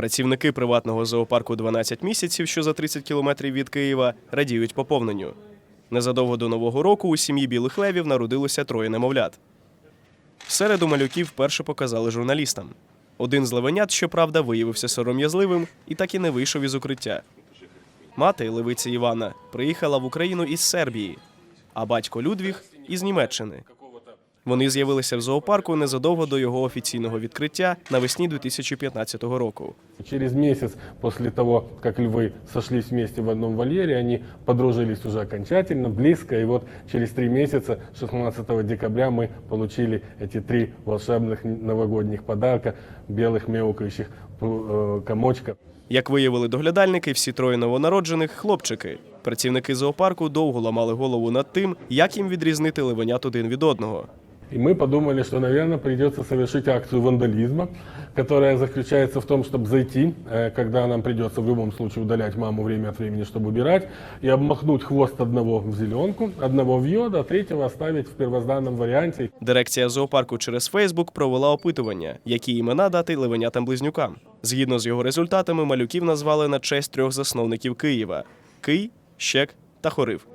Працівники приватного зоопарку 12 місяців, що за 30 кілометрів від Києва, радіють поповненню. Незадовго до нового року у сім'ї білих левів народилося троє немовлят. В середу малюків вперше показали журналістам. Один з левенят, щоправда, виявився сором'язливим і так і не вийшов із укриття. Мати, левиця Івана, приїхала в Україну із Сербії, а батько Людвіг із Німеччини. Вони з'явилися в зоопарку незадовго до його офіційного відкриття навесні 2015 року. Через месяц после того, как львы сошлись вместе в одном вольере, они подружились уже окончательно, близко. И вот через три месяца, 16 декабря, мы получили эти три волшебных новогодних подарка, белых мяукающих э, комочка. Як виявили доглядальники, всі троє новонароджених хлопчики. Працівники зоопарку довго ламали голову над тим, як їм відрізнити левенят один від одного. И мы подумали, что, наверное, придется совершить акцию вандализма, которая заключается в том, чтобы зайти, э, когда нам придется в любом случае удалять маму время от времени, чтобы убирать, и обмахнуть хвост одного в зеленку, одного в йод, а третьего оставить в первозданном варианте. Дирекція зоопарку через Фейсбук провела опитування, які імена дати левенятам-близнюкам. Згідно з його результатами, малюків назвали на честь трьох засновників Києва: Кий, Щек та Хорив.